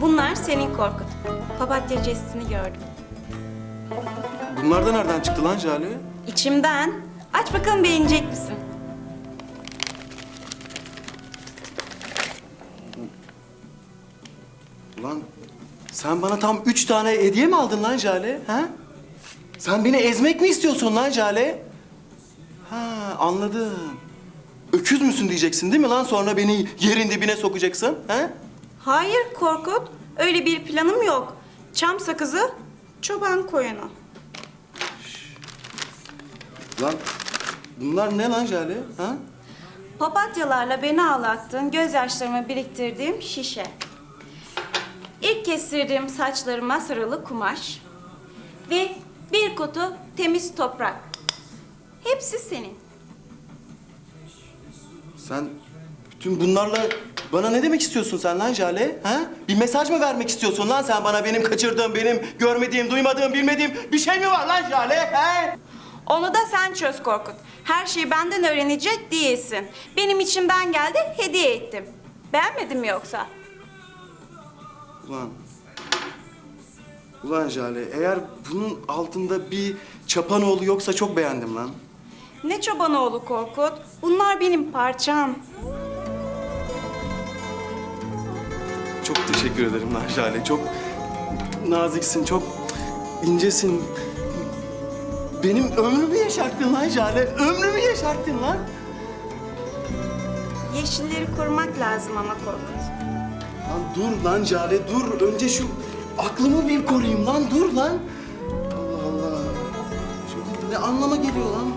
Bunlar senin Korkut. Papatya cestini gördüm. Bunlar da nereden çıktı lan Jale? İçimden. Aç bakalım beğenecek misin? Ulan sen bana tam üç tane hediye mi aldın lan Jale? Ha? Sen beni ezmek mi istiyorsun lan Jale? Ha anladım. Öküz müsün diyeceksin değil mi lan? Sonra beni yerin dibine sokacaksın. Ha? Hayır Korkut. Öyle bir planım yok. Çam sakızı, çoban koyunu. Lan bunlar ne lan Jale? Ha? Papatyalarla beni ağlattığın, gözyaşlarımı biriktirdiğim şişe. İlk kestirdiğim saçlarıma sarılı kumaş. Ve bir kutu temiz toprak. Hepsi senin. Sen bütün bunlarla bana ne demek istiyorsun sen lan Jale? Ha? Bir mesaj mı vermek istiyorsun lan sen bana benim kaçırdığım, benim görmediğim, duymadığım, bilmediğim bir şey mi var lan Jale? He? Onu da sen çöz Korkut. Her şeyi benden öğrenecek değilsin. Benim içimden geldi, hediye ettim. Beğenmedin mi yoksa? Ulan. Ulan Jale, eğer bunun altında bir çapanoğlu yoksa çok beğendim lan. Ne çobanoğlu Korkut? Bunlar benim parçam. Çok teşekkür ederim lan Jale. Çok naziksin, çok incesin. Benim ömrümü yaşarttın lan Jale. Ömrümü yaşarttın lan. Yeşilleri korumak lazım ama Korkut. Lan dur lan Jale, dur. Önce şu aklımı bir koruyayım lan. Dur lan. Allah Allah. Şimdi ne anlama geliyor lan?